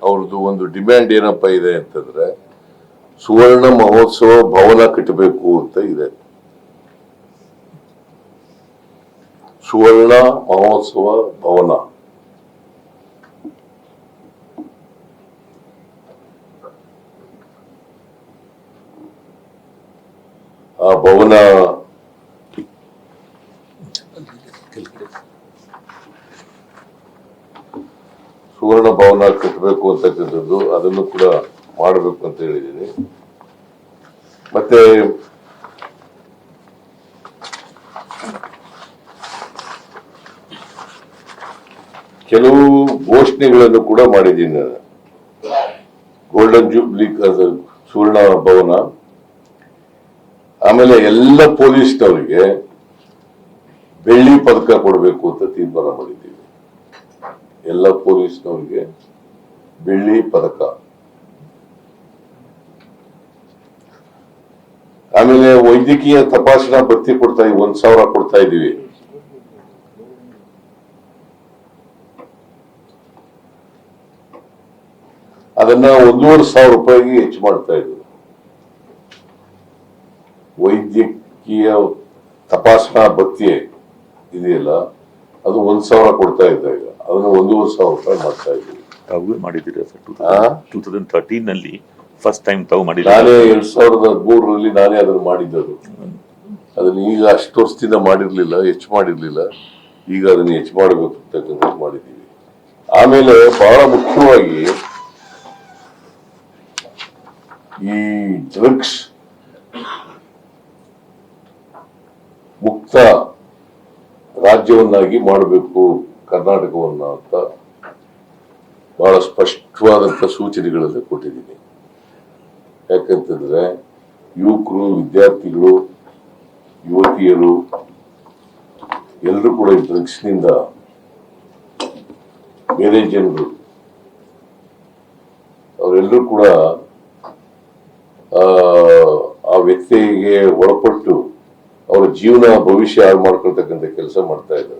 ಅವ್ರದ್ದು ಒಂದು ಡಿಮ್ಯಾಂಡ್ ಏನಪ್ಪಾ ಇದೆ ಅಂತಂದ್ರೆ ಸುವರ್ಣ ಮಹೋತ್ಸವ ಭವನ ಕಟ್ಟಬೇಕು ಅಂತ ಇದೆ. ಸುವರ್ಣ ಮಹೋತ್ಸವ ಭವನ. ಆ ಭವನ ಸುವರ್ಣ ಭವನ ಕಟ್ಟಬೇಕು ಅಂತಕ್ಕಂಥದ್ದು, ಅದನ್ನು ಕೂಡ ಮಾಡಬೇಕು ಅಂತ ಹೇಳಿದ್ದೀನಿ. ಮತ್ತೆ, ಕೆಲವು ಘೋಷಣೆಗಳನ್ನು ಕೂಡ ಮಾಡಿದ್ದೀನಿ ನಾನು. Golden jubilee Suvarna Bhavan. ಆಮೇಲೆ ಎಲ್ಲ ಪೊಲೀಸ್ನವರಿಗೆ ಬೆಳ್ಳಿ ಪದಕ ಕೊಡಬೇಕು ಅಂತ ತೀರ್ಮಾನ ಮಾಡಿದ್ದೀವಿ. ಎಲ್ಲ ಪೊಲೀಸ್ನವರಿಗೆ ಬೆಳ್ಳಿ ಪದಕ. ಆಮೇಲೆ ವೈದ್ಯಕೀಯ ತಪಾಸಣಾ ಭರ್ತಿ ಕೊಡ್ತಾ ಇದ್ದೀವಿ ಒಂದ್ ಸಾವಿರ ಕೊಡ್ತಾ ಇದೀವಿ ಅದನ್ನ ಒಂದೂವರೆ ಸಾವಿರ ರೂಪಾಯಿಗೆ ಹೆಚ್ಚು ಮಾಡ್ತಾ ಇದ್ರು ವೈದ್ಯಕೀಯ ತಪಾಸಣಾ ಭತ್ಯೆ ಇದೆಯಲ್ಲ, ಅದು ಒಂದ್ ಸಾವಿರ ಕೊಡ್ತಾ ಇದ್ದ ಈಗ. ಅದನ್ನ ಒಂದೂವರೆ ಸಾವಿರ ರೂಪಾಯಿ ಮಾಡ್ತಾ ಇದ್ದೀನಿ ತಾವು ಮಾಡಿದ್ದೀರಾ ಸರ್? ಟೂ? ಟೂ ತೌಸಂಡ್ ಥರ್ಟೀನ್ನಲ್ಲಿ ಫಸ್ಟ್ ಟೈಮ್ ತಾವು ನಾನೇ ಎರಡು ಎರಡ್ ಸಾವಿರದ ಮೂರರಲ್ಲಿ ನಾನೇ ಅದನ್ನು ಮಾಡಿದ್ದದು. ಅದನ್ನು ಈಗ ಅಷ್ಟು ವರ್ಷದಿಂದ ಮಾಡಿರಲಿಲ್ಲ ಹೆಚ್ಚು ಮಾಡಿರಲಿಲ್ಲ. ಈಗ ಅದನ್ನು ಹೆಚ್ಚು ಮಾಡಬೇಕು ಅಂತಕ್ಕಂಥದ್ದು ಮಾಡಿದ್ದೀವಿ. ಆಮೇಲೆ ಬಹಳ ಮುಖ್ಯವಾಗಿ ಈ ಡ್ರಗ್ಸ್ ಮುಕ್ತ ರಾಜ್ಯವನ್ನಾಗಿ ಮಾಡಬೇಕು. ಕರ್ನಾಟಕವನ್ನ ಅಂತ ಬಹಳ ಸ್ಪಷ್ಟವಾದಂಥ ಸೂಚನೆಗಳನ್ನು ಕೊಟ್ಟಿದ್ದೀನಿ. ಯಾಕಂತಂದ್ರೆ ಯುವಕರು ವಿದ್ಯಾರ್ಥಿಗಳು ಯುವತಿಯರು ಎಲ್ಲರೂ ಕೂಡ ಈ ಡ್ರಗ್ಸ್ನಿಂದ ಬೇರೆ ಜನರು ಅವರೆಲ್ಲರೂ ಕೂಡ ಆ, ವ್ಯಕ್ತಿಗೆ ಒಳಪಟ್ಟು ಅವರ ಜೀವನ ಭವಿಷ್ಯ ಹಾಳು ಮಾಡ್ಕೊಳ್ತಕ್ಕಂಥ ಕೆಲಸ ಮಾಡ್ತಾ ಇದ್ದಾರೆ.